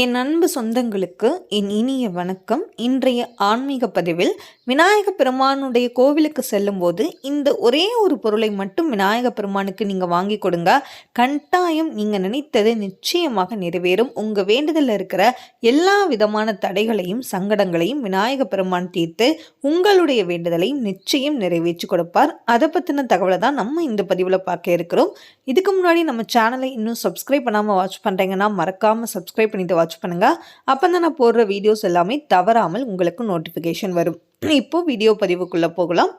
என் அன்பு சொந்தங்களுக்கு என் இனிய வணக்கம். இன்றைய ஆன்மீக பதிவில் விநாயக பெருமானுடைய கோவிலுக்கு செல்லும்போது இந்த ஒரே ஒரு பொருளை மட்டும் விநாயக பெருமானுக்கு நீங்கள் வாங்கி கொடுங்க. கட்டாயம் நீங்கள் நினைத்தது நிச்சயமாக நிறைவேறும். உங்கள் வேண்டுதலில் இருக்கிற எல்லா விதமான தடைகளையும் சங்கடங்களையும் விநாயக பெருமான் தீர்த்து உங்களுடைய வேண்டுதலையும் நிச்சயம் நிறைவேற்றி கொடுப்பார். அதை பற்றின தகவலை தான் நம்ம இந்த பதிவில் பார்க்க இருக்கிறோம். இதுக்கு முன்னாடி நம்ம சேனலை இன்னும் சப்ஸ்கிரைப் பண்ணாமல் வாட்ச் பண்ணுறீங்கன்னா மறக்காமல் சப்ஸ்கிரைப் பண்ணிட்டு வாட்ச் பண்ணுங்கள் அப்போ தான் நான் போடுற வீடியோஸ் எல்லாமே தவறாமல் உங்களுக்கு நோட்டிஃபிகேஷன் வரும். இப்போது வீடியோ பதிவுக்குள்ளே போகலாம்.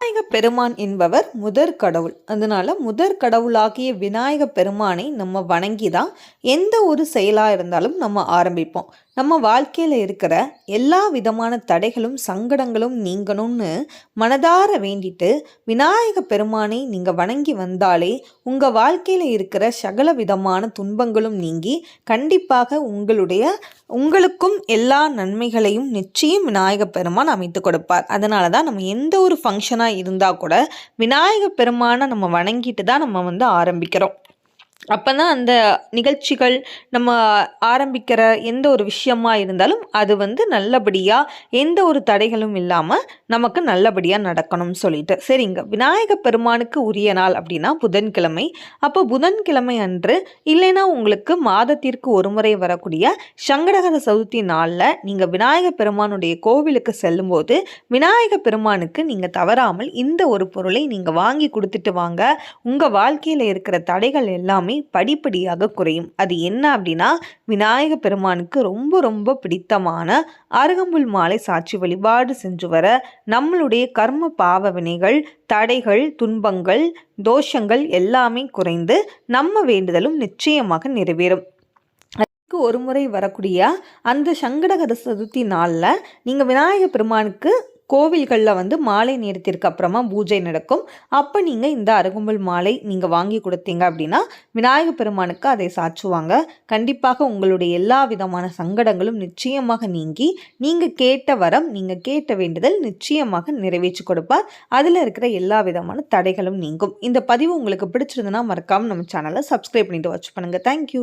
விநாயக பெருமான் என்பவர் முதற் கடவுள். அதனால முதற் கடவுளாகிய விநாயக பெருமானை நம்ம வணங்கி தான் எந்த ஒரு செயலாக இருந்தாலும் நம்ம ஆரம்பிப்போம். நம்ம வாழ்க்கையில் இருக்கிற எல்லா விதமான தடைகளும் சங்கடங்களும் நீங்கணும்னு மனதார வேண்டிட்டு விநாயக பெருமானை நீங்கள் வணங்கி வந்தாலே உங்கள் வாழ்க்கையில் இருக்கிற சகல விதமான துன்பங்களும் நீங்கி கண்டிப்பாக உங்களுடைய உங்களுக்கும் எல்லா நன்மைகளையும் நிச்சயம் விநாயக பெருமான் அமைத்து கொடுப்பார். அதனால தான் நம்ம எந்த ஒரு ஃபங்க்ஷனாக இருந்தால் கூட விநாயக பெருமானை நம்ம வணங்கிட்டு தான் நம்ம வந்து ஆரம்பிக்கிறோம். அப்போ தான் அந்த நிகழ்ச்சிகள் நம்ம ஆரம்பிக்கிற எந்த ஒரு விஷயமா இருந்தாலும் அது வந்து நல்லபடியாக எந்த ஒரு தடைகளும் இல்லாமல் நமக்கு நல்லபடியாக நடக்கணும்னு சொல்லிட்டு. சரிங்க. விநாயக பெருமானுக்கு உரிய நாள் அப்படின்னா புதன்கிழமை. அப்போ புதன்கிழமை அன்று இல்லைன்னா உங்களுக்கு மாதத்திற்கு ஒரு முறை வரக்கூடிய சங்கடகர சதுர்த்தி நாளில் நீங்கள் விநாயக பெருமானுடைய கோவிலுக்கு செல்லும்போது விநாயக பெருமானுக்கு நீங்கள் தவறாமல் இந்த ஒரு பொருளை நீங்கள் வாங்கி கொடுத்துட்டு வாங்க. உங்கள் வாழ்க்கையில் இருக்கிற தடைகள் எல்லாமே எல்லாமே படிப்படியாக குறையும். அது என்ன அப்படின்னா விநாயக பெருமானுக்கு ரொம்ப ரொம்ப பிடித்தமான அருகம்புல் மாலை சாட்சி வழிபாடு சென்று வர நம்மளுடைய கர்ம பாவ வினைகள் தடைகள் துன்பங்கள் தோஷங்கள் எல்லாமே குறைந்து நம்ம வேண்டுதலும் நிச்சயமாக நிறைவேறும். ஒரு முறை வரக்கூடிய அந்த சங்கடகர சதுர்த்தி நாளில் நீங்கள் விநாயகர் பெருமானுக்கு கோவில்களில் வந்து மாலை நேரத்திற்கு அப்புறமா பூஜை நடக்கும். அப்போ நீங்கள் இந்த அருகும்பல் மாலை நீங்கள் வாங்கி கொடுத்தீங்க அப்படின்னா விநாயக பெருமானுக்கு அதை சாச்சுவாங்க கண்டிப்பாக உங்களுடைய எல்லா விதமான சங்கடங்களும் நிச்சயமாக நீங்கி நீங்கள் கேட்ட வரம் நீங்கள் கேட்ட வேண்டுதல் நிச்சயமாக நிறைவேற்றி கொடுப்பார். அதில் இருக்கிற எல்லா விதமான தடைகளும் நீங்கும். இந்த பதிவு உங்களுக்கு பிடிச்சிருந்ததுன்னா மறக்காமல் நம்ம சேனலை சப்ஸ்கிரைப் பண்ணிட்டு வாட்ச் பண்ணுங்கள் தேங்க்யூ